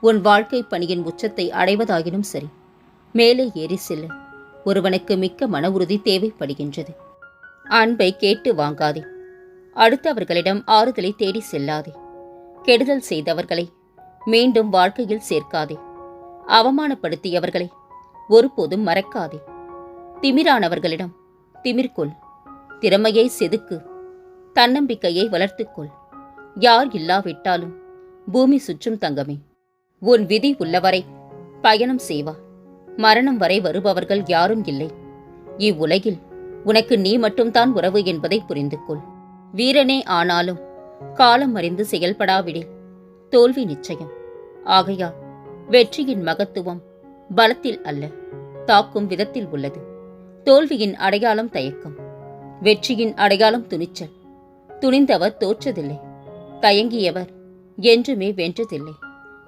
உன் வாழ்க்கை பணியின் உச்சத்தை அடைவதாயினும் சரி மேலே ஏறி செல்ல. ஒருவனுக்கு மிக்க மன உறுதி தேவைப்படுகின்றது. அன்பை கேட்டு வாங்காதே. அடுத்தவர்களிடம் ஆறுதலை தேடி செல்லாதே. கெடுதல் செய்தவர்களை மீண்டும் வாழ்க்கையில் சேர்க்காதே. அவமானப்படுத்தியவர்களை ஒருபோதும் மறக்காதே. திமிரானவர்களிடம் திமிர்கொள். திறமையை செதுக்கு. தன்னம்பிக்கையை வளர்த்துக்கொள். யார் இல்லாவிட்டாலும் பூமி சுற்றும் தங்கமே. உன் விதி உள்ளவரை பயணம் செய்வா. மரணம் வரை வருபவர்கள் யாரும் இல்லை. இவ்வுலகில் உனக்கு நீ மட்டும்தான் உறவு என்பதை புரிந்து கொள் வீரனே ஆனாலும் காலம் அறிந்து செயல்படாவிடில் தோல்வி நிச்சயம். ஆகையால் வெற்றியின் மகத்துவம் பலத்தில் அல்ல தாக்கும் விதத்தில் உள்ளது. தோல்வியின் அடையாளம் தயக்கம். வெற்றியின் அடையாளம் துணிச்சல். துணிந்தவர் தோற்றதில்லை. தயங்கியவர் என்றுமே வென்றதில்லை.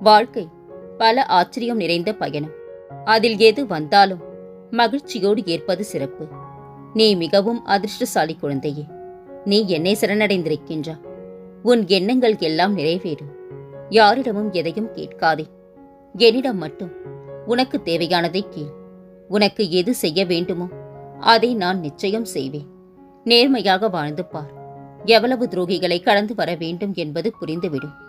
வாழ்க்கை பல ஆச்சரியம் நிறைந்த பயணம். அதில் எது வந்தாலும் மகிழ்ச்சியோடு ஏற்பது சிறப்பு. நீ மிகவும் அதிர்ஷ்டசாலி குழந்தையே. நீ என்னை சரணடைந்திருக்கின்றா. உன் எண்ணங்கள் எல்லாம் நிறைவேறும் யாரிடமும் எதையும் கேட்காதே. என்னிடம் மட்டும் உனக்கு தேவையானதை கேள். உனக்கு எது செய்ய வேண்டுமோ அதை நான் நிச்சயம் செய்வேன். நேர்மையாக வாழ்ந்து பார். எவ்வளவு துரோகிகளை கடந்து வர வேண்டும் என்பது புரிந்துவிடும்.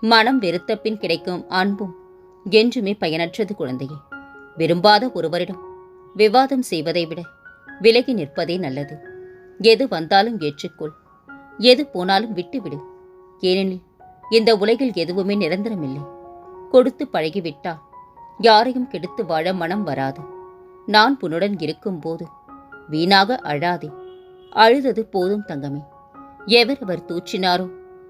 மனம் வெறுத்த பின் கிடைக்கும் அன்பும் என்றுமே பயனற்றது குழந்தையே. விரும்பாத ஒருவரிடம் விவாதம் செய்வதை விட விலகி நிற்பதே நல்லது. எது வந்தாலும் ஏற்றுக்கொள். எது போனாலும் விட்டுவிடு. ஏனெனில் இந்த உலகில் எதுவுமே நிரந்தரமில்லை. கொடுத்து பழகிவிட்டால் யாரையும் கெடுத்து வாழ மனம் வராது. நான் உன்னுடன் இருக்கும்போது வீணாக அழாதே. அழுதது போதும் தங்கமே. எவரவர் தூற்றினாரோ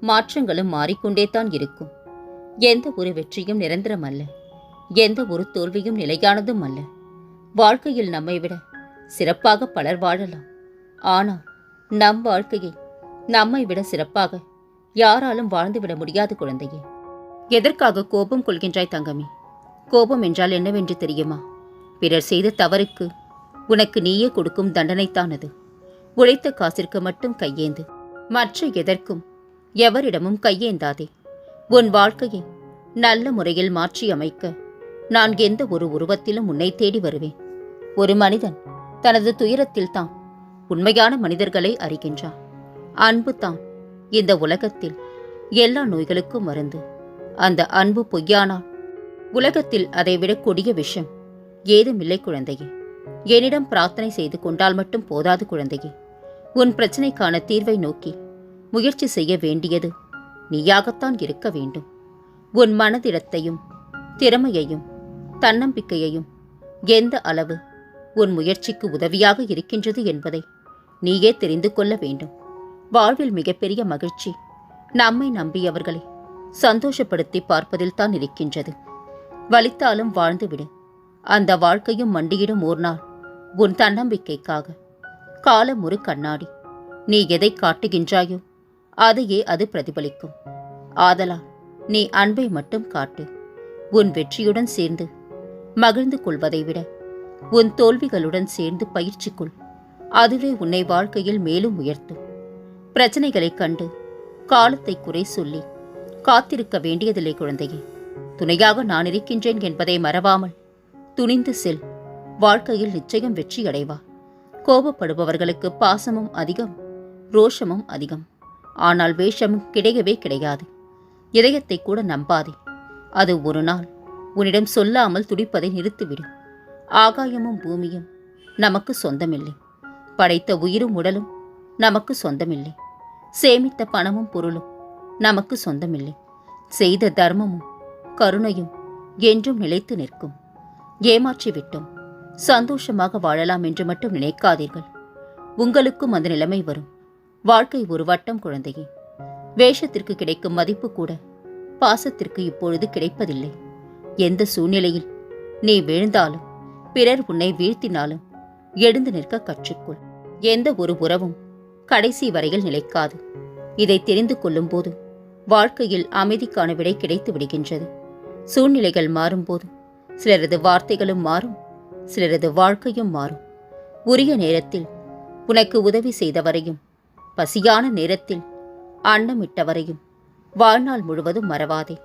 மாற்றங்களும் மாறிக்கொண்டே தான் இருக்கும். எந்த ஒரு வெற்றியும் நிரந்தரம் அல்ல எந்த ஒரு தோல்வியும் நிலையானதும் அல்ல. வாழ்க்கையில் நம்மை விட சிறப்பாக பலர் வாழலாம். ஆனால் நம் வாழ்க்கையை நம்மை விட சிறப்பாக யாராலும் வாழ்ந்துவிட முடியாது குழந்தையே. எதற்காக கோபம் கொள்கின்றாய் தங்கமே? கோபம் என்றால் என்னவென்று தெரியுமா? பிறர் செய்த தவறுக்கு உனக்கு நீயே கொடுக்கும் தண்டனைத்தானது. உழைத்த காசிற்கு மட்டும் கையேந்து மற்ற எதற்கும் எவரிடமும் கையேந்தாதே. உன் வாழ்க்கையை நல்ல முறையில் மாற்றி அமைக்க நான் எந்த ஒரு உருவத்திலும் உன்னை தேடி வருவேன். ஒரு மனிதன் தனது துயரத்தில் தான் உண்மையான மனிதர்களை அறிகின்றான். அன்பு தான் இந்த உலகத்தில் எல்லா நோய்களுக்கும் மருந்து. அந்த அன்பு பொய்யானால் உலகத்தில் அதைவிட கொடிய விஷம் ஏதுமில்லை குழந்தையே. என்னிடம் பிரார்த்தனை செய்து கொண்டால் மட்டும் போதாது குழந்தையே. உன் பிரச்சனைக்கான தீர்வை நோக்கி முயற்சி செய்ய வேண்டியது. நீயாகத்தான் இருக்க வேண்டும். உன் மனதிடத்தையும் திறமையையும் தன்னம்பிக்கையையும் எந்த அளவு உன் முயற்சிக்கு உதவியாக இருக்கின்றது என்பதை நீயே தெரிந்து கொள்ள வேண்டும். வாழ்வில் மிகப்பெரிய மகிழ்ச்சி நம்மை நம்பியவர்களை சந்தோஷப்படுத்தி பார்ப்பதில்தான் இருக்கின்றது. வலித்தாலும் வாழ்ந்துவிடு. அந்த வாழ்க்கையும் மண்டியிடும் ஓர் நாள் உன் தன்னம்பிக்கைக்காக. காலம் ஒரு கண்ணாடி. நீ எதை காட்டுகின்றாயோ அதையே அது பிரதிபலிக்கும். ஆதலால் நீ அன்பை மட்டும் காட்டு. உன் வெற்றியுடன் சேர்ந்து மகிழ்ந்து கொள்வதை விட உன் தோல்விகளுடன் சேர்ந்து பயிற்சி கொள். அதுவே உன்னை வாழ்க்கையில் மேலும் உயர்த்தும் பிரச்சனைகளைக் கண்டு காலத்தை குறை சொல்லி காத்திருக்க வேண்டியதில்லை குழந்தையே. துணையாக நான் இருக்கின்றேன் என்பதை மறவாமல் துணிந்து செல். வாழ்க்கையில் நிச்சயம் வெற்றி அடைவா கோபப்படுபவர்களுக்கு பாசமும் அதிகம் ரோஷமும் அதிகம். ஆனால் வேஷமும் கிடையவே கிடையாது. இதயத்தை கூட நம்பாதே. அது ஒரு நாள் உன்னிடம் சொல்லாமல் துடிப்பதை நிறுத்திவிடும் ஆகாயமும் பூமியும் நமக்கு சொந்தமில்லை. படைத்த உயிரும் உடலும் நமக்கு சொந்தமில்லை. சேமித்த பணமும் பொருளும் நமக்கு சொந்தமில்லை. செய்த தர்மமும் கருணையும் என்றும் நிலைத்து நிற்கும். ஏமாற்றிவிட்டோம். சந்தோஷமாக வாழலாம் என்று மட்டும் நினைக்காதீர்கள். உங்களுக்கும் அந்த நிலைமை வரும். வாழ்க்கை ஒரு வட்டம் குழந்தையே. வேஷத்திற்கு கிடைக்கும் மதிப்பு கூட பாசத்திற்கு இப்பொழுது கிடைப்பதில்லை. எந்த சூழ்நிலையில் நீ வீழ்ந்தாலும் பிறர் உன்னை வீழ்த்தினாலும் எழுந்து நிற்க கற்றுக்கொள். எந்த ஒரு உறவும் கடைசி வரையில் நிலைக்காது. இதை தெரிந்து கொள்ளும்போது வாழ்க்கையில் அமைதிக்கான விடை கிடைத்து விடுகின்றது. சூழ்நிலைகள் மாறும்போது சிலரது வார்த்தைகளும் மாறும் சிலரது வாழ்க்கையும் மாறும். உரிய நேரத்தில் உனக்கு உதவி செய்தவரையும் பசியான நேரத்தில் அன்னமிட்டவரையும் வாழ்நாள் முழுவதும் மறவாதே.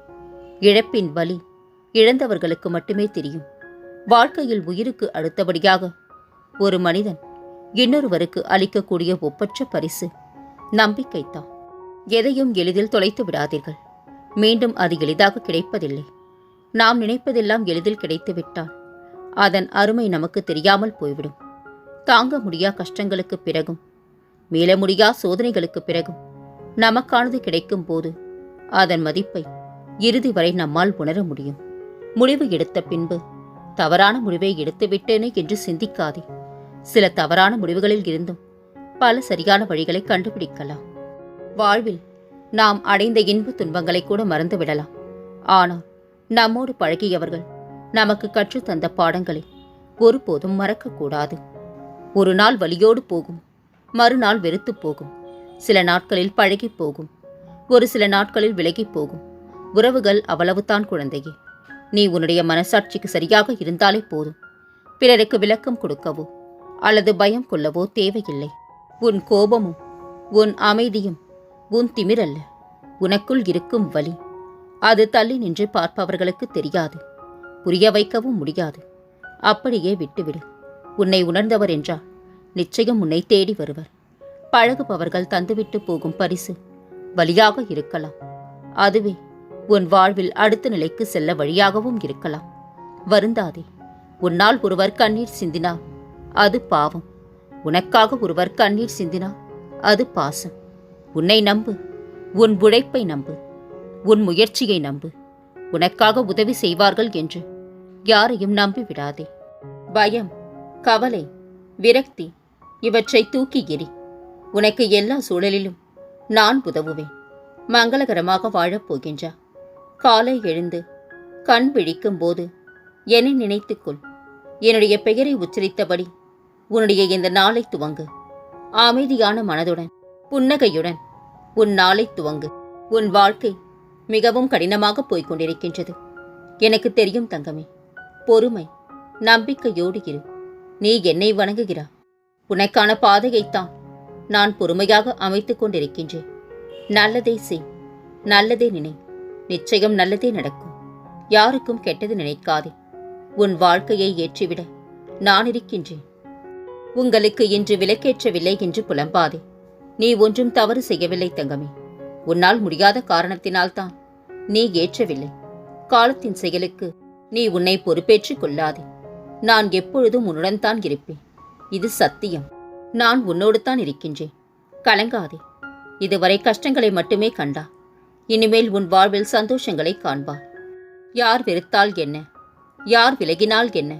இழப்பின் வலி இழந்தவர்களுக்கு மட்டுமே தெரியும். வாழ்க்கையில் உயிருக்கு அடுத்தபடியாக ஒரு மனிதன் இன்னொருவருக்கு அளிக்கக்கூடிய ஒப்பற்ற பரிசு நம்பிக்கைத்தான் எதையும் எளிதில் தொலைத்து விடாதீர்கள். மீண்டும் அது எளிதாக கிடைப்பதில்லை. நாம் நினைப்பதெல்லாம் எளிதில் கிடைத்துவிட்டால் அதன் அருமை நமக்கு தெரியாமல் போய்விடும். தாங்க முடியா கஷ்டங்களுக்கு பிறகும் மீள முடியா சோதனைகளுக்கு பிறகும் நமக்கானது கிடைக்கும் போது அதன் மதிப்பை இறுதி வரை நம்மால் உணர முடியும். முடிவு எடுத்த பின்பு தவறான முடிவை எடுத்து விட்டேனே என்று சிந்திக்காதே. சில தவறான முடிவுகளில் இருந்தும் பல சரியான வழிகளை கண்டுபிடிக்கலாம். வாழ்வில் நாம் அடைந்த இன்ப துன்பங்களை கூட மறந்து விடலாம். ஆனால் நம்மோடு பழகியவர்கள் நமக்கு கற்றுத்தந்த பாடங்களை ஒருபோதும் மறக்கக்கூடாது. ஒரு நாள் வழியோடு போகும் மறுநாள் வெறுத்து போகும். சில நாட்களில் பழகி போகும். ஒரு சில நாட்களில் விலகி போகும். உறவுகள் அவ்வளவுதான் குழந்தையே. நீ உன்னுடைய மனசாட்சிக்கு சரியாக இருந்தாலே போதும். பிறருக்கு விளக்கம் கொடுக்கவோ அல்லது பயம் கொள்ளவோ தேவையில்லை. உன் கோபமும் உன் அமைதியும் உன் திமிரல்ல. உனக்குள் இருக்கும் வலி அது தள்ளி நின்று பார்ப்பவர்களுக்கு தெரியாது. புரிய வைக்கவும் முடியாது. அப்படியே விட்டுவிடு. உன்னை உணர்ந்தவர் என்றால் நிச்சயம் உன்னை தேடி வருவர். பழகுபவர்கள் தந்துவிட்டு போகும் பரிசு வழியாக இருக்கலாம். அதுவே உன் வாழ்வில் அடுத்த நிலைக்கு செல்ல வழியாகவும் இருக்கலாம். வருந்தாதே உன்னால் ஒருவர் கண்ணீர் சிந்தினார் அது பாவம். உனக்காக ஒருவர் கண்ணீர் சிந்தினார் அது பாசம். உன்னை நம்பு உன் உழைப்பை நம்பு உன் முயற்சியை நம்பு. உனக்காக உதவி செய்வார்கள் என்று யாரையும் நம்பி விடாதே பயம் கவலை விரக்தி இவற்றை தூக்கி எறி உனக்கு எல்லா சூழலிலும் நான் உதவுவேன். மங்களகரமாக வாழப் போகின்றா. காலை எழுந்து கண் விழிக்கும் போது என்னை நினைத்துக்கொள் என்னுடைய பெயரை உச்சரித்தபடி உன்னுடைய இந்த நாளை துவங்கு. அமைதியான மனதுடன் புன்னகையுடன் உன் நாளை துவங்கு. உன் வாழ்க்கை மிகவும் கடினமாக போய்க் கொண்டிருக்கின்றது எனக்கு தெரியும் தங்கமே பொறுமை நம்பிக்கையோடு இரு. நீ என்னை வணங்குகிறா உனக்கான பாதையைத்தான் நான் பொறுமையாக அமைத்துக் கொண்டிருக்கின்றேன். நல்லதே செய் நல்லதே நினை நிச்சயம் நல்லதே நடக்கும். யாருக்கும் கெட்டது நினைக்காதே. உன் வாழ்க்கையை ஏற்றிவிட நான் இருக்கின்றேன். உங்களுக்கு இன்று விலக்கேற்றவில்லை என்று புலம்பாதே. நீ ஒன்றும் தவறு செய்யவில்லை தங்கமே. உன்னால் முடியாத காரணத்தினால்தான் நீ ஏற்றவில்லை. காலத்தின் செயலுக்கு நீ உன்னை பொறுப்பேற்றுக் கொள்ளாதே. நான் எப்பொழுதும் உன்னுடன் தான் இருப்பேன். இது சத்தியம். நான் உன்னோடு தான் இருக்கின்றேன். கலங்காதே. இதுவரை கஷ்டங்களை மட்டுமே கண்டா. இனிமேல் உன் வாழ்வில் சந்தோஷங்களை காண்பார் யார் வெறுத்தால் என்ன? யார் விலகினால் என்ன?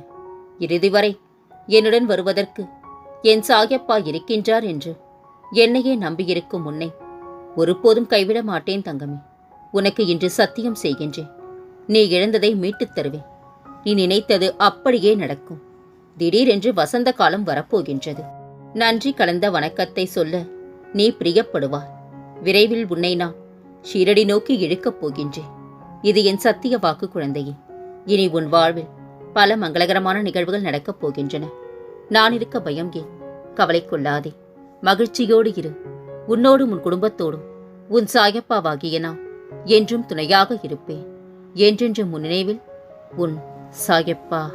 இறுதி வரை என்னுடன் வருவதற்கு என் சாயப்பா இருக்கின்றார் என்று என்னையே நம்பியிருக்கும் உன்னை ஒருபோதும் கைவிட மாட்டேன் தங்கமே. உனக்கு இன்று சத்தியம் செய்கின்றேன். நீ இழந்ததை மீட்டுத் தருவேன். நீ நினைத்தது அப்படியே நடக்கும். திடீரென்று வசந்த காலம் வரப்போகின்றது. நன்றி கலந்த வணக்கத்தை சொல்ல நீ பிரியப்படுவாய் விரைவில் உன்னை நான் ஷீரடி நோக்கி இழுக்கப் போகின்றேன். இது என் சத்திய வாக்கு குழந்தையே. இனி உன் வாழ்வில் பல மங்களகரமான நிகழ்வுகள் நடக்கப் போகின்றன. நான் இருக்க பயம் ஏன்? கவலை கொள்ளாதே. மகிழ்ச்சியோடு இரு. உன்னோடும் உன் குடும்பத்தோடும் உன் சாயப்பாவாகிய நான் என்றும் துணையாக இருப்பேன். என்றென்றும் உன் நினைவில் உன் சாயப்பா.